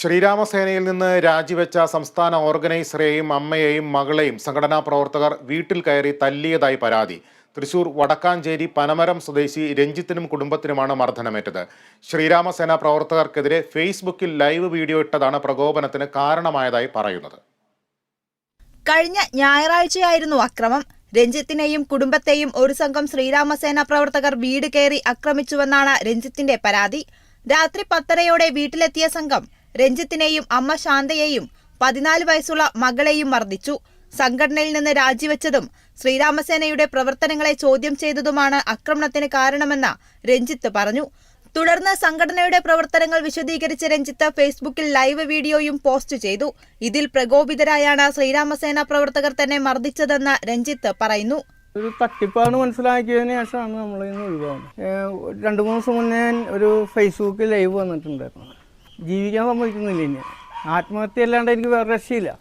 ശ്രീരാമസേനയിൽ നിന്ന് രാജിവെച്ച സംസ്ഥാന ഓർഗനൈസറെയും അമ്മയെയും മകളെയും സംഘടനാ പ്രവർത്തകർ വീട്ടിൽ കയറി തല്ലിയതായി പരാതി. തൃശൂർ വടക്കാഞ്ചേരി പനമരം സ്വദേശി രഞ്ജിത്തിനും കുടുംബത്തിനുമാണ് മർദ്ദനമേറ്റത്. ശ്രീരാമസേന പ്രവർത്തകർക്കെതിരെ ഫേസ്ബുക്കിൽ ലൈവ് വീഡിയോ ഇട്ടതാണ് പ്രകോപനത്തിന് കാരണമായതായി പറയുന്നത്. കഴിഞ്ഞ ഞായറാഴ്ചയായിരുന്നു അക്രമം. രഞ്ജിത്തിനെയും കുടുംബത്തെയും ഒരു സംഘം ശ്രീരാമസേന പ്രവർത്തകർ വീട് കയറി ആക്രമിച്ചുവെന്നാണ് രഞ്ജിത്തിന്റെ പരാതി. രാത്രി പത്തരയോടെ വീട്ടിലെത്തിയ സംഘം രഞ്ജിത്തിനെയും അമ്മ ശാന്തയെയും പതിനാല് വയസ്സുള്ള മകളെയും മർദ്ദിച്ചു. സംഘടനയിൽ നിന്ന് രാജിവെച്ചതും ശ്രീരാമസേനയുടെ പ്രവർത്തനങ്ങളെ ചോദ്യം ചെയ്തതുമാണ് ആക്രമണത്തിന് കാരണമെന്ന് രഞ്ജിത്ത് പറഞ്ഞു. തുടർന്ന് സംഘടനയുടെ പ്രവർത്തനങ്ങൾ വിശദീകരിച്ച രഞ്ജിത്ത് ഫേസ്ബുക്കിൽ ലൈവ് വീഡിയോയും പോസ്റ്റ് ചെയ്തു. ഇതിൽ പ്രകോപിതരായാണ് ശ്രീരാമസേന പ്രവർത്തകർ തന്നെ മർദ്ദിച്ചതെന്ന് രഞ്ജിത്ത് പറയുന്നു. ഒരു തട്ടിപ്പാണ് മനസ്സിലാക്കിയതിന് ശേഷമാണ് നമ്മൾ ഇന്ന് ഒഴിവാകുന്നത്. രണ്ടു മൂന്ന് ദിവസം മുന്നേ ഒരു ഫേസ്ബുക്കിൽ ലൈവ് വന്നിട്ടുണ്ടായിരുന്നു. ജീവിക്കാൻ സമ്മതിക്കുന്നില്ല ഇനി. ആത്മഹത്യ അല്ലാണ്ട് എനിക്ക് വേറെ രക്ഷയില്ല.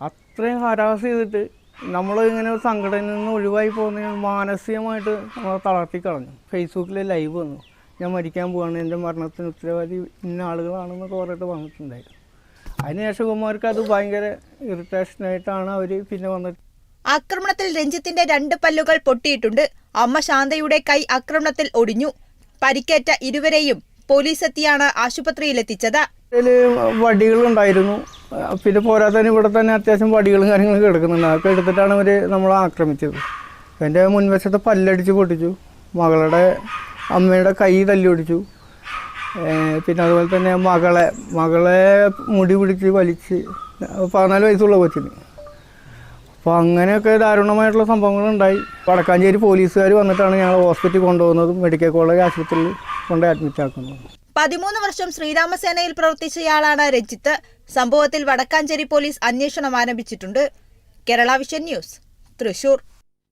അത്രയും ഹരാസ് ചെയ്തിട്ട് നമ്മൾ ഇങ്ങനെ ഒരു സംഘടനയിൽ നിന്ന് ഒഴിവായി പോകുന്നതിന് മാനസികമായിട്ട് നമ്മളെ തളർത്തി കളഞ്ഞു. ഫേസ്ബുക്കിൽ ലൈവ് വന്നു. ഞാൻ മരിക്കാൻ പോവാണ്. എന്റെ മരണത്തിന് ഉത്തരവാദി ഇന്ന ആളുകളാണെന്നൊക്കെ പറഞ്ഞിട്ട് വന്നിട്ടുണ്ടായിരുന്നു. അതിനുശേഷം ഇവന്മാർക്ക് അത് ഭയങ്കര ഇറിറ്റേഷനായിട്ടാണ് അവർ പിന്നെ വന്നിട്ട് ആക്രമണത്തിൽ രഞ്ജിത്തിന്റെ രണ്ട് പല്ലുകൾ പൊട്ടിയിട്ടുണ്ട്. അമ്മ ശാന്തയുടെ കൈ ആക്രമണത്തിൽ ഒടിഞ്ഞു. പരിക്കേറ്റ ഇരുവരെയും പോലീസ് എത്തിയാണ് ആശുപത്രിയിലെത്തിച്ചത് വടികളുണ്ടായിരുന്നു. പിന്നെ പോരാത്തതിന് ഇവിടെ തന്നെ അത്യാവശ്യം വടികളും കാര്യങ്ങളും കിടക്കുന്നുണ്ട്. അതൊക്കെ എടുത്തിട്ടാണ് അവർ നമ്മളെ ആക്രമിച്ചത്. എന്റെ മുൻവശത്തെ പല്ലടിച്ച് പൊട്ടിച്ചു. മകളുടെ അമ്മയുടെ കൈ തല്ലി ഒടിച്ചു പിന്നെ അതുപോലെ തന്നെ മകളെ മകളെ മുടി പിടിച്ച് വലിച്ച് പതിനാല് വയസ്സുള്ള കൊച്ചിന്. അപ്പോൾ അങ്ങനെയൊക്കെ ദാരുണമായിട്ടുള്ള സംഭവങ്ങളുണ്ടായി. വടക്കാഞ്ചേരി പോലീസുകാർ വന്നിട്ടാണ് ഞങ്ങൾ ഹോസ്പിറ്റലിൽ കൊണ്ടുപോകുന്നതും മെഡിക്കൽ കോളേജ് ആശുപത്രിയിൽ കൊണ്ട് അഡ്മിറ്റ് ആക്കുന്നു. പതിമൂന്ന് വർഷം ശ്രീരാമസേനയിൽ പ്രവർത്തിച്ചയാളാണ് രഞ്ജിത്ത് സംഭവത്തിൽ വടക്കാഞ്ചേരി പോലീസ് അന്വേഷണം ആരംഭിച്ചിട്ടുണ്ട്. Kerala vision news Thrissur.